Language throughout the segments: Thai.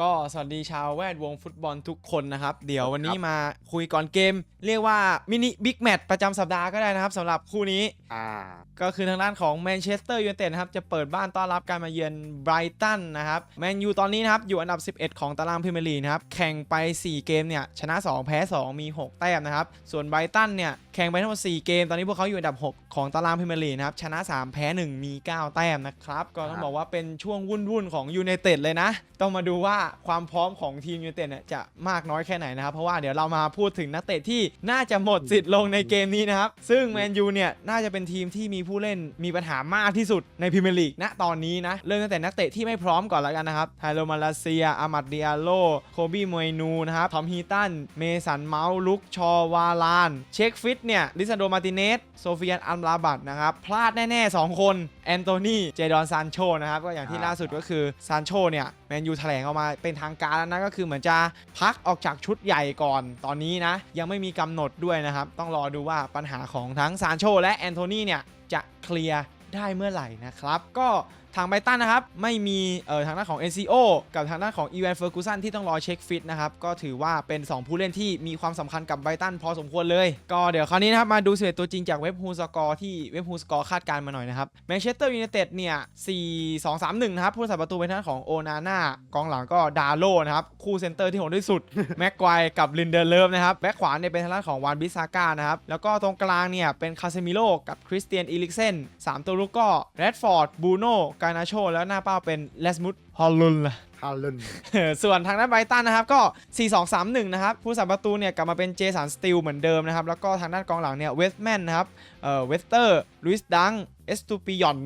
ก็สวัสดีชาวแวดวงฟุตบอลทุกคนนะครับ เดี๋ยววันนี้มาคุยก่อนเกม เรียกว่ามินิบิ๊กแมตช์ประจำสัปดาห์ก็ได้นะครับสำหรับคู่นี้อ่าก็คือทางด้านของแมนเชสเตอร์ยูไนเต็ดนะครับ จะเปิดบ้านต้อนรับการมาเยือนไบรตันนะครับแมนยูตอนนี้นะครับ อยู่อันดับ 11 ของตารางพรีเมียร์ลีกนะครับ แข่งไป 4 เกมเนี่ย ชนะ 2 แพ้ 2 มี 6 แต้มนะครับ ส่วนไบรตันเนี่ยแข่งไปทั้งหมด 4 เกม ตอนนี้พวกเขาอยู่อันดับ 6 ของตารางพรีเมียร์ลีกนะครับชนะ 3 แพ้ 1 มี 9 แต้มนะครับก็ต้องบอกว่าเป็นช่วงวุ่นๆของยูไนเต็ดเลยนะ ต้องมาดูว่าความพร้อมของทีมยูไนเต็ดเนี่ยจะมากน้อยแค่ไหนนะครับ เพราะว่าเดี๋ยวเรามาพูดถึงนักเตะที่น่าจะหมดสิทธิ์ลงในเกมนี้นะครับ ซึ่งแมนยูเนี่ยน่าจะเป็นทีมที่มีผู้เล่นมีปัญหามากที่สุดในพรีเมียร์ลีกณตอนนี้นะ เริ่มตั้งแต่นักเตะที่ไม่พร้อมก่อนแล้วกันนะครับไทโรมาลาเซียอามัดเดียโลโคบี้มวยนูนะครับทอมฮีตันเมสันเมาส์ลุกชอวาลาน เช็คฟิตเนี่ยลิซานโดมาติเนสโซเฟียนอัมราบัตนะครับ พลาดแน่ ๆ 2 คน แอนโทนีเจดอนซานโชนะครับ ก็อย่างที่อ่าล่าสุดก็คือซานโชเนี่ยแมนยูแถลงออกมาเป็นทางการแล้วนะก็คือเหมือนจะพักออกจากชุดใหญ่ก่อนตอนนี้นะ ยังไม่มีกำหนดด้วยนะครับ ต้องรอดูว่าปัญหาของทั้งซานโชและแอนโทนีเนี่ยจะเคลียร์ได้เมื่อไหร่นะครับ ก็ ทางไบตันนะครับ ไม่มีเอ่อทางด้านของ NCO กับทางด้านของอีแวนเฟอร์กูสันที่ต้องรอเช็คฟิตนะครับ ก็ถือว่าเป็น 2 ผู้เล่นที่มีความสำคัญกับไบตันพอสมควรเลย ก็เดี๋ยวคราวนี้นะครับ มาดูสิตัวจริงจากเว็บฮูสกอร์ที่เว็บฮูสกอร์คาดการณ์มาหน่อยนะครับแมนเชสเตอร์ยูไนเต็ดเนี่ย4 2 3 1นะครับผู้รักษาประตูเป็นทางด้านของโอนาน่ากองหลังก็ดาโลนะครับคู่เซนเตอร์ที่โหดที่สุดแม็กควายกับลินเดอร์เลิฟนะครับแบ็คขวาเนี่ยเป็นทางด้านของวานบิซาก้านะครับแล้วก็ตรงกลางเนี่ยเป็นคาเซมิโลกับคริสเตียนอีลิกเซนสามตัวลุกก็แรดฟอร์ดบูโน่กานาโช แล้วหน้าเป้าเป็นเลสมุด ฮอลลุนฮาลุนส่วนทางด้านไบรตันนะครับก็ 4-2-3-1 นะครับผู้สาประตูเนี่ยกลับมาเป็นเจสันสติลเหมือนเดิมนะครับ แล้วก็ทางด้านกองหลังเนี่ยเวสแมนนะครับเอ่อเวสเตอร์ลุยส์ดังเอสตูปิยอน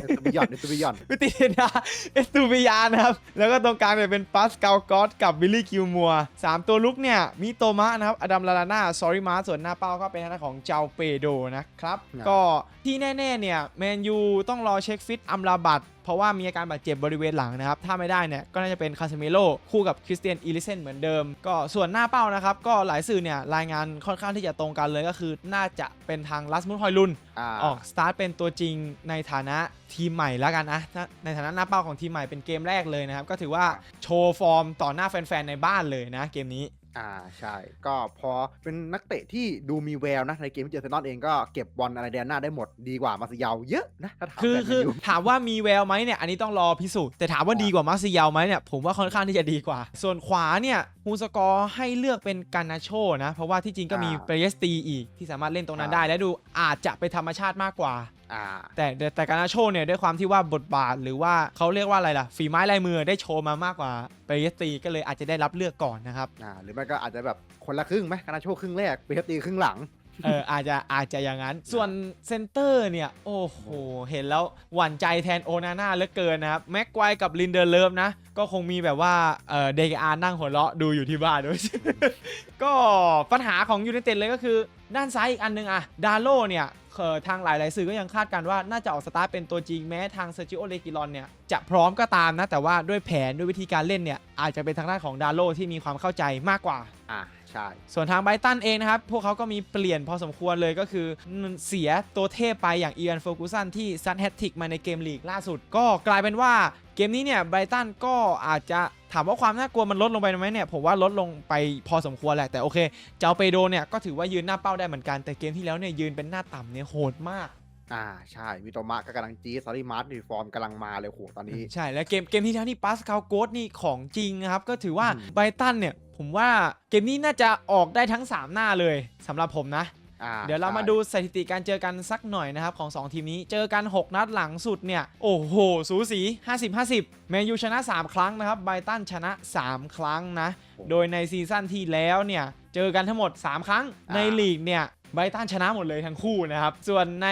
เอสตูบิยอนเอสตูบิยอนวิติเนาเอสตูปิยานนะครับ แล้วก็ตรงกลางเนี่ยเป็นปัสกาลกอสกับบิลลี่กิลมัวสามตัวลุกเนี่ยมีโตมะนะครับอดัมลาลาน่าซอริมาส่วนหน้าเป้าก็เป็นทางด้านของเจ้าเปโดนะครับ ก็ที่แน่ๆเนี่ยแมนยูต้องรอเช็คฟิตอัมราบัต เพราะว่ามีอาการบาดเจ็บบริเวณหลังนะครับถ้าไม่ได้เนี่ยก็น่าจะเป็นคาเซมิโลคู่กับคริสเตียนอีลิเซนเหมือนเดิม ก็ส่วนหน้าเป้านะครับก็หลายสื่อเนี่ยรายงานค่อนข้างที่จะตรงกันเลยก็คือน่าจะเป็นทางลัสมุนฮอยลุนอ่าออกสตาร์ทเป็นตัวจริงในฐานะทีมใหม่แล้วกันนะถ้าในฐานะหน้าเป้าของทีมใหม่เป็นเกมแรกเลยนะครับก็ถือว่าโชว์ฟอร์มต่อหน้าแฟนๆในบ้านเลยนะเกมนี้ อ่าใช่ ก็พอเป็นนักเตะที่ดูมีแววนะ ในเกมที่เจอเซนอนเองก็เก็บบอลอะไรแดนหน้าได้หมดดีกว่ามาซิยาวเยอะนะถ้าถามคือแบบคือนี้ยู่ถามว่ามีแววไหมเนี่ยอันนี้ต้องรอพิสูจน์แต่ถามว่าดีกว่ามาร์ซิยาลไหมเนี่ยผมว่าค่อนข้างที่จะดีกว่า ส่วนขวาเนี่ยฮูสกอร์ให้เลือกเป็นการนาโชนะ เพราะว่าที่จริงก็มีเปรสตีอีกที่สามารถเล่นตรงนั้นได้ และดูอาจจะเป็นธรรมชาติมากกว่า อ่า แต่แต่แต่การนาโชเนี่ยด้วยความที่ว่าบทบาทหรือว่าเขาเรียกว่าอะไรล่ะ ฝีไม้ลายมือได้โชว์มามากกว่าเปรสตีก็เลยอาจจะได้รับเลือกก่อนนะครับ อ่า หรือไม่ก็อาจจะแบบคนละครึ่งไหมการนาโชครึ่งแรกเปตีครึ่งหลัง เอออาจจะอาจจะอย่างนั้น ส่วนเซนเตอร์เนี่ย โอ้โห เห็นแล้วหวั่นใจแทนโอนาน่าเหลือเกินนะครับ แม็กไกวกับลินเดอร์เลิฟนะ ก็คงมีแบบว่าเออเดกอานั่งหัวเราะดูอยู่ที่บ้านด้วย ก็ปัญหาของยูไนเต็ดเลยก็คือ ด้านซ้ายอีกอันนึงอะดาโลเนี่ยเออทางหลาย ๆ สื่อก็ยังคาดการณ์ว่าน่าจะออกสตาร์ทเป็นตัวจริงแม้ทางเซอร์จิโอเลกิลอนเนี่ยจะพร้อมก็ตามนะ แต่ว่าด้วยแผนด้วยวิธีการเล่นเนี่ยอาจจะเป็นทางด้านของดาโลที่มีความเข้าใจมากกว่าอ่าใช่ส่วนทางไบรตันเองนะครับ พวกเขาก็มีเปลี่ยนพอสมควรเลยก็คือเสียตัวเทพไปอย่างเอีแวนเฟกูสันที่ซัดแฮตทริกมาในเกมลีกล่าสุด ก็กลายเป็นว่า เกมนี้เนี่ยไบรตันก็อาจจะถามว่าความน่ากลัวมันลดลงไปไหมเนี่ยผมว่าลดลงไปพอสมควรแหละแต่โอเคเจ้าเปโดเนี่ยก็ถือว่ายืนหน้าเป้าได้เหมือนกันแต่เกมที่แล้วเนี่ยยืนเป็นหน้าต่ำเนี่ยโหดมากอ่าใช่มิโตมะก็กำลังจีซาริมาร์ตนี่ฟอร์มกำลังมาเลยโหตอนนี้ ใช่ แล้วเกมเกมที่แล้วนี่ปัสคาลโกสนี่ของจริงนะครับ ก็ถือว่าอืมไบรตันเนี่ย ผมว่าเกมนี้น่าจะออกได้ทั้งสามหน้าเลยสำหรับผมนะ อ่าเดี๋ยวเรามาใช่ดูสถิติการเจอกันสักหน่อยนะครับของ 2 ทีมนี้เจอกัน 6 นัดหลังสุดเนี่ย โอ้โห สูสี 50-50 แมนยูชนะ 3 ครั้งนะครับไบรตันชนะ 3 ครั้งนะ โดยในซีซั่นที่แล้วเนี่ย เจอกันทั้งหมด 3 ครั้งในลีกเนี่ยไบรตันชนะหมดเลยทั้งคู่นะครับ ส่วนใน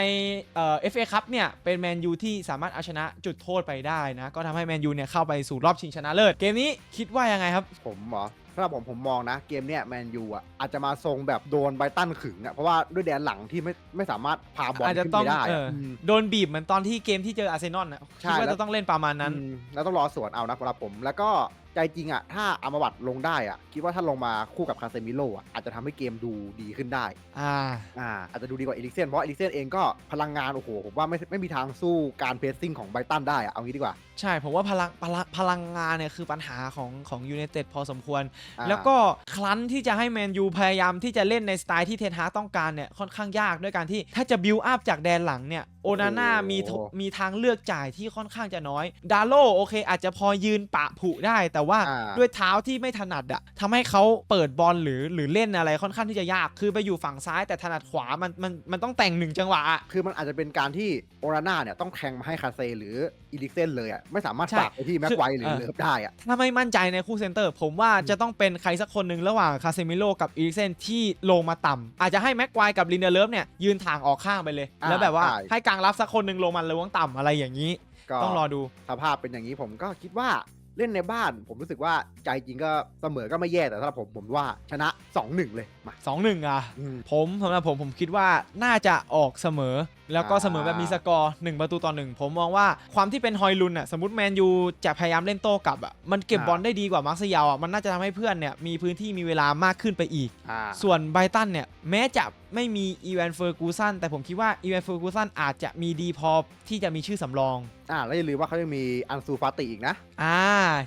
เอ่อ FA คัพเนี่ย เป็นแมนยูที่สามารถเอาชนะจุดโทษไปได้นะ ก็ทำให้แมนยูเนี่ยเข้าไปสู่รอบชิงชนะเลิศ เกมนี้คิดว่ายังไงครับ ผมเหรอ สำหรับผมผมมองนะ เกมเนี้ยแมนยูอะอาจจะมาทรงแบบโดนไบรตันขึงอะเพราะว่าด้วยแดนหลังที่ไม่ไม่สามารถพาบอลอาจจะขึ้นต้อไปงได้เออะอม โดนบีบเหมือนตอนที่เกมที่เจออาร์เซนอลนะใช่คิดว่าแล้ว จะต้องเล่นประมาณนั้น อืมแล้วต้องรอสวนเอานะสำหรับผม แล้วก็ ใจจริงอะถ้าอามาบัตลงได้อะคิดว่าถ้าลงมาคู่กับคาเซมิโลอะอาจจะทำให้เกมดูดีขึ้นได้ อ่า อ่าอาจจะดูดีกว่าเอริกเซนเพราะเอริกเซนเองก็พลังงานโอ้โหผมว่าไม่ไม่มีทางสู้การเพรสซิ่งของไบรตันได้อะเอางี้ดีกว่า ใช่ผมว่าพลังพลังพลังงานเนี่ยคือปัญหาของของยู i นเต็ดพอสมควร อ่า แล้วก็คลั้นที่จะให้แมนยูพยายามที่จะเล่นในสไตล์ที่เทนฮากต้องการเนี่ยค่อนข้างยากด้วยการที่ถ้าจะบิวอัพจากแดนหลังเนี่ย โอนาน่ามีทมีทางเลือกจ่ายที่ค่อนข้างจะน้อย ดาโลโอเค อาจจะพอยืนปะผุได้ แต่ว่าอ่า ด้วยเท้าที่ไม่ถนัดอะทำให้เขาเปิดบอลหรือหรือเล่นอะไรค่อนข้างที่จะยาก คือไปอยู่ฝั่งซ้ายแต่ถนัดขวามันมันมันต้องแต่งหนึ่งจังหวะอะ คือมันอาจจะเป็นการที่โอราน่าเนี่ยต้องแทงมาให้คาเซหรืออีลิกเซนเลยอะไม่สามารถใช่ฝากไปที่แม็กไวหรือคือเลิฟได้อะ ถ้าไม่มั่นใจในคู่เซนเตอร์ ผมว่าจะต้องเป็นใครสักคนหนึ่งระหว่างคาเซมิโลกับอีริกเซนที่ลงมาต่ำอาจจะให้แม็กควายกับลินเดอร์เลิฟเนี่ยยืนถ่างออกข้างไปเลย อ่าแล้วแบบว่าใช่ ให้กลางรับสักคนหนึ่งลงมาล้วงต่ำอะไรอย่างนี้ ก็ต้องรอดู สภาพเป็นอย่างนี้ผมก็คิดว่าเล่นในบ้าน ผมรู้สึกว่าใจจริงก็เสมอก็ไม่แย่แต่สำหรับผมผมว่าชนะ 2-1 เลยมา 2-1 อะ อืม ผมสำหรับผมผมคิดว่าน่าจะออกเสมอ แล้วก็อ่า เสมอแบบมีสกอร์1ประตูต่อ1ผมมองว่าความที่เป็นฮอยลุนอะสมมติแมนยูจะพยายามเล่นโต้กลับอะมันเก็บบอลได้ดีกว่ามาร์คเซียลอะมันน่าจะทำให้เพื่อนเนี่ยมีพื้นที่มีเวลามากขึ้นไปอีก อ่า ส่วนไบรตันเนี่ยแม้จะไม่มีอีแวนเฟอร์กูสันแต่ผมคิดว่าอีแวนเฟอร์กูสันอาจจะมีดีพอที่จะมีชื่อสำรอง อ่าแล้วอย่าลืมว่าเขายังมีอันซูฟาติอีกนะ อ่า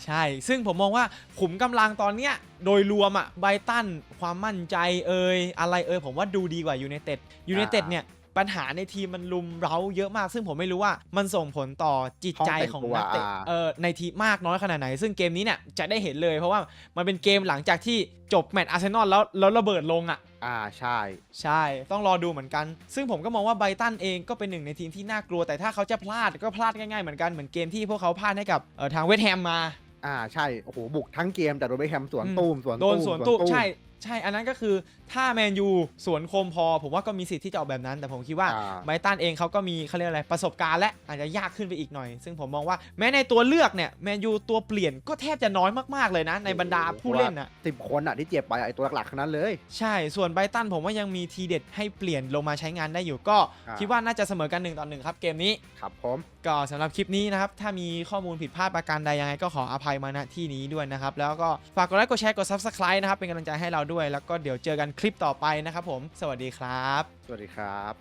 ใช่ ซึ่งผมมองว่าขุมกำลังตอนเนี้ยโดยรวมอะไบรตันความมั่นใจเอ่ยอะไรเอ่ยผมว่าดูดีกว่ายู i นเต็ดยู i นเต็ดอ่าเนี่ย ปัญหาในทีมมันลุมเร้าเยอะมาก ซึ่งผมไม่รู้ว่ามันส่งผลต่อจิตใจห้ขอองงแต่งตัวนักเตะอ่าเออในทีมมากน้อยขนาดไหน ซึ่งเกมนี้เนี่ยจะได้เห็นเลยเพราะว่ามันเป็นเกมหลังจากที่จบแมตช์อาร์เซนอลแล้วแล้วระเบิดลงอะอ่าใช่ ใช่ต้องรอดูเหมือนกัน ซึ่งผมก็มองว่าไบรตันเองก็เป็นหนึ่งในทีมที่น่ากลัวแต่ถ้าเขาจะพลาดก็พลาดง่ายๆเหมือนกันเหมือนเกมที่พวกเขาพลาดให้กับเอ่อทางเวสต์แฮมมาอ่าใช่ โอ้โห บุกทั้งเกมแต่โดนไปแฮมสวนอืมตูมสวนโดนสวนตู้มใช่ ใช่อันนั้นก็คือถ้าแมนยูสวนโคมพอ ผมว่าก็มีสิทธิ์ที่จะออกแบบนั้น แต่ผมคิดว่าอ่าไบรตันเองเขาก็มีเขาเรียกอะไรประสบการณ์และอาจจะยากขึ้นไปอีกหน่อย ซึ่งผมมองว่าแม้ในตัวเลือกเนี่ยแมนยูตัวเปลี่ยนก็แทบจะน้อยมากๆเลยนะ ในบรรดาผู้เล่นน่ะสิบคนอะที่เจ็บไปอะไอตัวหลักๆทั้งนั้นเลย ใช่ส่วนไบรตันผมว่ายังมีทีเด็ดให้เปลี่ยนลงมาใช้งานได้อยู่ก็อ่าคิดว่าน่าจะเสมอกันหนึ่งต่อหนึ่งครับเกมนี้ครับผมก็สำหรับคลิปนี้นะครับถ้ามีข้อมูลผิดพลาดประการใดยังไงก็ขออภัยมาณที่นี้ด้วยนะครับแล้วก็ฝากกดไลค์กดแชร์กด Subscribe นะครับเป็นกำลังใจให้เราด้วย แล้วก็เดี๋ยวเจอกันคลิปต่อไปนะครับผม สวัสดีครับ สวัสดีครับ